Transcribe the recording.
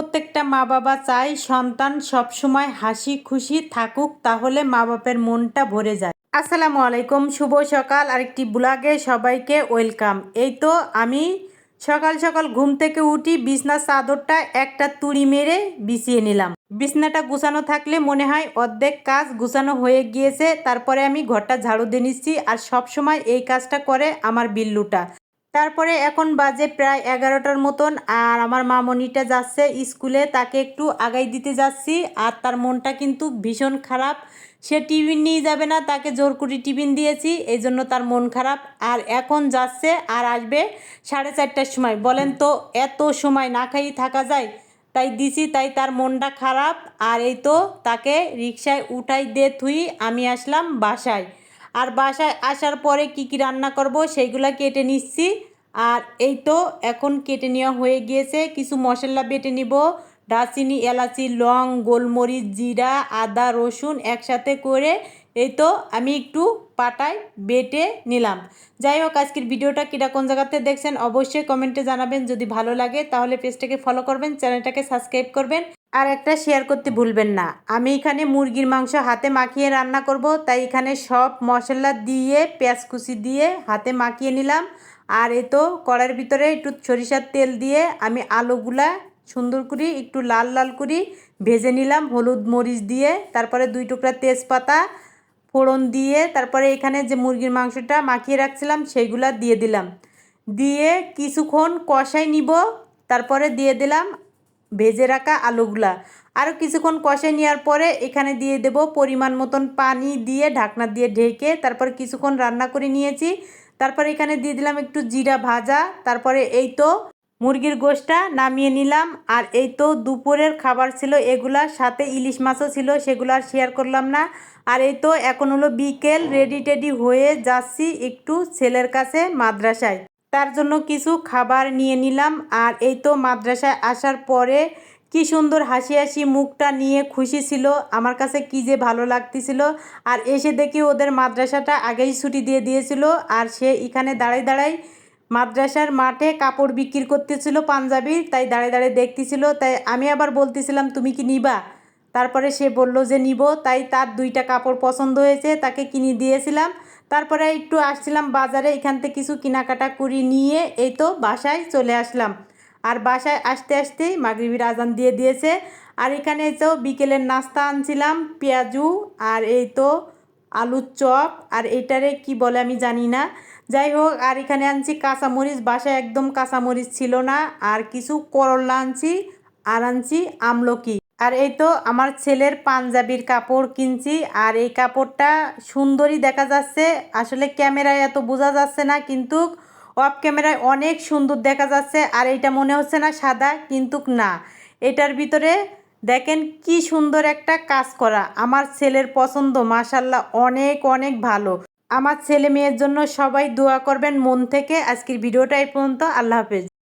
প্রত্যেকটা মা বাবা চায় সন্তান সবসময় হাসি খুশি থাকুক, তাহলে মা বাপের মনটা ভরে যায়। আসসালামু আলাইকুম, শুভ সকাল। আরেকটি ব্লগে সবাইকে ওয়েলকাম। এই তো আমি সকাল সকাল ঘুম থেকে উঠি বিছনার চাদরটা একটা তুড়ি মেরে বিছিয়ে নিলাম। বিছনাটা গুছানো থাকলে মনে হয় অর্ধেক কাজ গুছানো হয়ে গিয়েছে, তারপরে আমি ঘরটা ঝাড়ু দিয়ে নিচ্ছি আর সব সময় এই কাজটা করে আমার বিল্লুটা। তারপরে এখন বাজে প্রায় এগারোটার মতন আর আমার মামনিটা যাচ্ছে স্কুলে, তাকে একটু আগাই দিতে যাচ্ছি আর তার মনটা কিন্তু ভীষণ খারাপ। সে টিফিন নিয়ে যাবে না, তাকে জোর করে টিফিন দিয়েছি এই জন্য তার মন খারাপ। আর এখন যাচ্ছে আর আসবে সাড়ে চারটার সময়। বলেন তো এত সময় না খাইয়ে থাকা যায়? তাই দিছি, তাই তার মনটা খারাপ। আর এই তো তাকে রিক্সায় উঠাই দিয়ে থুই আমি আসলাম বাসায়। আর বাসায় আসার পরে কি কি রান্না করব, সেইগুলা কেটে নিচ্ছি। আর এই তো এখন কেটে নেওয়া হয়ে গিয়েছে। কিছু মশলা বেটে নিব। দারচিনি, এলাচি, লং, গোলমরিচ, জিরা, আদা, রসুন একসাথে করে এই তো আমি একটু পাটায় বেটে নিলাম। যাই হোক, আজকের ভিডিওটা কিরা কোন জায়গাতে দেখছেন অবশ্যই কমেন্টে জানাবেন। যদি ভালো লাগে তাহলে পেজটাকে ফলো করবেন, চ্যানেলটাকে সাবস্ক্রাইব করবেন। আর একটা শেয়ার করতে ভুলবেন না। আমি এখানে মুরগির মাংস হাতে মাখিয়ে রান্না করব, তাই এখানে সব মশলা দিয়ে, পেঁয়াজ কুচি দিয়ে হাতে মাখিয়ে নিলাম। আর এ তো কড়ার ভিতরে একটু সরিষার তেল দিয়ে আমি আলুগুলা সুন্দর করে একটু লাল লাল করে ভেজে নিলাম, হলুদ মরিচ দিয়ে, তারপরে দুই টুকরা তেজপাতা ফোড়ন দিয়ে, তারপরে এখানে যে মুরগির মাংসটা মাখিয়ে রাখছিলাম সেইগুলা দিয়ে দিলাম। দিয়ে কিছুক্ষণ কষাই নিব, তারপরে দিয়ে দিলাম ভেজে রাখা আলুগুলা। আরও কিছুক্ষণ কষে নেওয়ার পরে এখানে দিয়ে দেব পরিমাণ মতন পানি দিয়ে ঢাকনা দিয়ে ঢেকে তারপর কিছুক্ষণ রান্না করে নিয়েছি। তারপর এখানে দিয়ে দিলাম একটু জিরা ভাজা। তারপরে এই তো মুরগির গোশটা নামিয়ে নিলাম। আর এই তো দুপুরের খাবার ছিল এগুলা। সাথে ইলিশ মাছও ছিল, সেগুলো আর শেয়ার করলাম না। আর এই তো এখন হলো বিকেল রেডি টেডি হয়ে যাচ্ছি একটু ছেলের কাছে মাদ্রাসায়। তার জন্য কিছু খাবার নিয়ে নিলাম। আর এই তো মাদ্রাসায় আসার পরে কি সুন্দর হাসি হাসি মুখটা নিয়ে খুশি ছিল। আমার কাছে কি যে ভালো লাগতেছিল। আর এসে দেখি ওদের মাদ্রাসাটা আগেই ছুটি দিয়ে দিয়েছিল। আর সে এখানে দাঁড়াই দাঁড়াই মাদ্রাসার মাঠে কাপড় বিক্রি করতেছিল পাঞ্জাবি তাই দাঁড়িয়ে দাঁড়িয়ে দেখতেছিল। তাই আমি আবার বলতেছিলাম, তুমি কি নিবা? তারপরে সে বলল যে নিব। তাই তার দুইটা কাপড় পছন্দ হয়েছে, তাকে কিনে দিয়েছিলাম। তারপরে একটু আসছিলাম বাজারে, এখান থেকে কিছু কেনাকাটা করি নিয়ে এই তো বাসায় চলে আসলাম। আর বাসায় আসতে আসতেই মাগরিবির আজান দিয়ে দিয়েছে। আর এখানে তো বিকেলের নাস্তা আনছিলাম, পেঁয়াজু আর এই তো আলুর চপ। আর এটারে কি বলে আমি জানি না। যাই হোক, আর এখানে আনছি কাঁচামরিচ। বাসায় একদম কাঁচামরিচ ছিল না। আর কিছু করল্লা আনছি, আর আনছি আমলকি। আর এই তো আমার ছেলের পাঞ্জাবির কাপড় কিনছি, আর এই কাপড়টা সুন্দরই দেখা যাচ্ছে। আসলে ক্যামেরায় এত বোঝা যাচ্ছে না, কিন্তু অফ ক্যামেরায় অনেক সুন্দর দেখা যাচ্ছে, আর এইটা মনে হচ্ছে না সাদা, কিন্তু না। এটার ভিতরে দেখেন কি সুন্দর একটা কাজ করা। আমার ছেলের পছন্দ মাশাল্লাহ অনেক অনেক ভালো। আমার ছেলে মেয়ের জন্য সবাই দোয়া করবেন মন থেকে। আজকের ভিডিওটা এই পর্যন্ত। আল্লাহ হাফেজ।